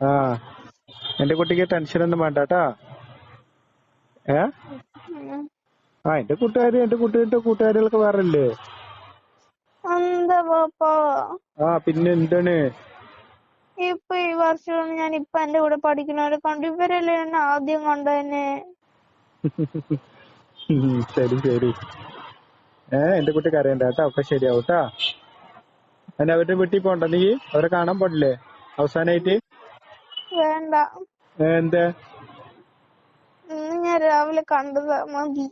ആ. എന്റെ കുട്ടിക്ക് ടെൻഷനൊന്നും വേണ്ട കേട്ടാ ഏ. ആ എന്റെ കൂട്ടുകാര് എന്റെ കുട്ടിയുടെ കൂട്ടുകാരികളൊക്കെ വേറെ ഇല്ലേ എന്താ പാപ്പാ? ആ പിന്നെ എന്താണ്? ഇപ്പൊ ഈ വർഷം ഞാൻ ഇപ്പൊ എന്റെ കൂടെ പഠിക്കുന്നവരെ കണ്ടു. ഇവരല്ലേ ആദ്യം കണ്ടതന്നെ ഉം, ശരി ശരി. ഏ എന്റെ കുട്ടി കരയണ്ട കേട്ടോ ഒക്കെ ശരിയാവും കേട്ടാ. അതിന് അവരുടെ വീട്ടിൽ പോണ്ട. നീ അവരെ കാണാൻ പോണില്ലേ? അവസാനായിട്ട്? വേണ്ട. ഇന്ന് ഞാൻ രാവിലെ കണ്ടതാ മതി.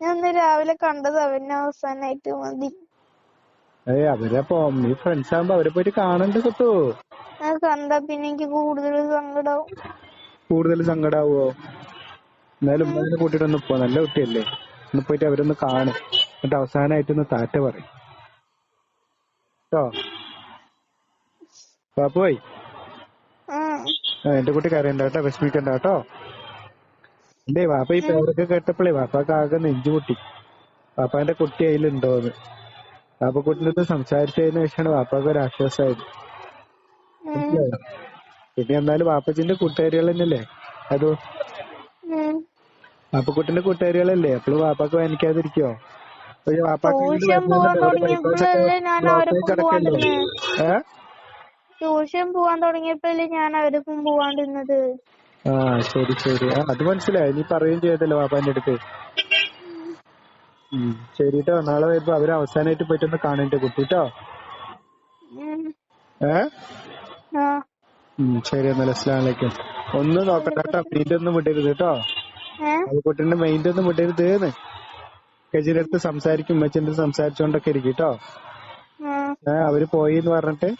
ഞാൻ ഇന്ന് രാവിലെ കണ്ടതാ പിന്നെ അവസാനായിട്ട് മതി. ഞാൻ കണ്ടാ പിന്നെ എനിക്ക് കൂടുതൽ സങ്കടാവും. എന്റെ കുട്ടി കരയണ്ട കേട്ടോ വിഷമിക്കണ്ട കേട്ടോ. എന്റെ വാപ്പ ഈ പേരൊക്കെ കേട്ടപ്പോഴേ വാപ്പാക്ക് ആകെ നെഞ്ചു പൊട്ടി. വാപ്പാന്റെ കുട്ടി അതിലുണ്ടോന്ന് വാപ്പക്കുട്ടിനടുത്ത് സംസാരിച്ചതിന് ശേഷമാണ് വാപ്പാക്ക് ഒരു ആശ്വാസമായത്? പിന്നെ എന്നാലും വാപ്പച്ചിന്റെ കൂട്ടുകാരികൾ തന്നെയല്ലേ? അതോ. വാപ്പക്കുട്ടിന്റെ കൂട്ടുകാരികളല്ലേ? അപ്പോഴും വാപ്പാക്ക് പക്ഷെ വാപ്പാക്ക് ഇങ്ങോട്ട് ട്യൂഷൻ പോവാൻ തുടങ്ങിയപ്പോഴല്ലേ ഞാൻ അവരൊപ്പം പോവാണ്ടിരുന്നത്? ആ ശരി ശരി. ആ അത് മനസ്സിലായി. നീ പറയുകയും ചെയ്തല്ലോ വാപ്പാന്റെ അടുത്ത്? ഉം ശരി ട്ടോ. നാളെ വരുമ്പോ അവർ അവസാനായിട്ട് പോയിട്ടൊന്ന് കാണേണ്ട കുട്ടിട്ടോ ഉം. ഏ? ഉം ശരി എന്നാൽ അസ്സലാമു അലൈക്കും. ഒന്നും നോക്കണ്ട കേട്ടോ മൈൻഡ് ഒന്നും വിടരുത് കേട്ടോ കുട്ടീന്റെ മൈൻഡ് ഒന്നും വിടരുത് ന്ന് കജിന്റെ അടുത്ത് സംസാരിക്കും ഉമ്മച്ചിന്റെ സംസാരിച്ചോണ്ടൊക്കെ ഇരിക്കും കേട്ടോ ഏഹ് അവർ പോയി എന്ന് പറഞ്ഞിട്ട്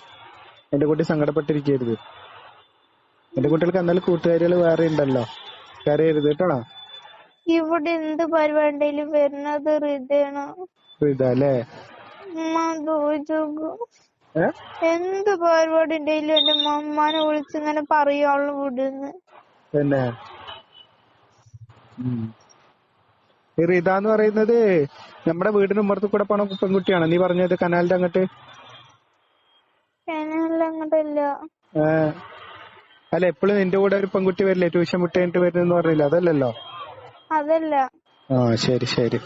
എന്റെ കുട്ടി സങ്കടപ്പെട്ടിരിക്കരുത്. എന്റെ കുട്ടികൾക്ക് എന്നാലും കൂട്ടുകാരികൾ വേറെ ഉണ്ടല്ലോ. കരയരുത് കേട്ടോ ഇവിടെ എന്ത് പരിപാടിയിലും വരുന്നത് ഹൃദയാണ്? എന്ത് പരിപാടി ഉണ്ടെങ്കിലും എന്റെ മമ്മാനെ വിളിച്ച് ഇങ്ങനെ പറയുള്ളൂ വിടുന്ന് പിന്നെ? ഉം. ഈ റിത എന്ന് പറയുന്നത് നമ്മുടെ വീടിന് ഉമ്മറത്ത് കൂടെ പോണ പെൺകുട്ടിയാണ്. നീ പറഞ്ഞത് കനാലിന്റെ അങ്ങോട്ട് അങ്ങോട്ടല്ല ഏ, അല്ല എപ്പോഴും നിന്റെ കൂടെ ഒരു പെൺകുട്ടി വരില്ലേ? ട്യൂഷൻ വിട്ട് കഴിഞ്ഞിട്ട് വരുന്നെന്ന് പറഞ്ഞില്ലേ? അതല്ലല്ലോ? അതല്ല. ആ ശരി ശരി.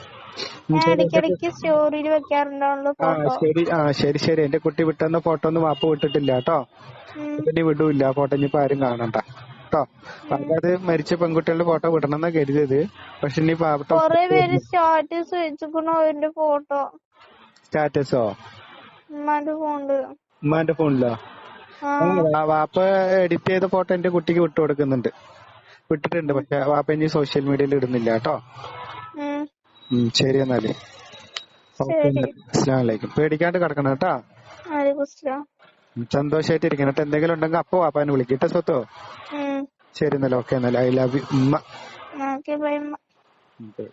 ഞാൻ ശരി, ഇടയ്ക്കിടയ്ക്ക് സ്റ്റോറിയിൽ വെക്കാറുണ്ടാവുള്ളൂ ആ ഫോട്ടോ. ശരി ആ ശരി ശരി. എന്റെ കുട്ടി വിട്ടെന്ന ഫോട്ടോ ഒന്നും വാപ്പ വിട്ടിട്ടില്ല കേട്ടോ? ഇപ്പൊ ഇനി വിടൂല്ല. ഫോട്ടോ ഇനിയിപ്പോ ആരും കാണണ്ട കേട്ടോ? അത് മരിച്ച പെൺകുട്ടികളുടെ ഫോട്ടോ വിടണം എന്നാ കരുതിയത്. പക്ഷെ ഇനി പാവപ്പെട്ട കൊറേ പേര് സ്റ്റാറ്റസ് വെച്ചിക്കണു അതിന്റെ ഫോട്ടോ. സ്റ്റാറ്റസോ? ഉമ്മാന്റെ ഫോണിൽ. ഉമ്മാന്റെ ഫോണിലോ വാപ്പ എഡിറ്റ് ചെയ്ത ഫോട്ടോ എന്റെ കുട്ടിക്ക് വിട്ടു കൊടുക്കുന്നുണ്ട്. വിട്ടിട്ടുണ്ട് പക്ഷെ വാപ്പ ഇനി സോഷ്യൽ മീഡിയയിൽ ഇടുന്നില്ല. ഉം, ശരി എന്നാൽ. ശരി. അസ്സലാമു അലൈക്കും. പേടിക്കാണ്ട് കിടക്കണം കേട്ടോ. സന്തോഷായിട്ട് ഇരിക്കണം എന്തെങ്കിലും ഉണ്ടെങ്കിൽ അപ്പൊ വാപ്പാനെ വിളിക്കും. കേട്ടോ സ്വത്തോ? ശരി എന്നാൽ. ഓക്കെ എന്നാൽ. ഐ ലവ് യു ഉമ്മ. ഓക്കെ.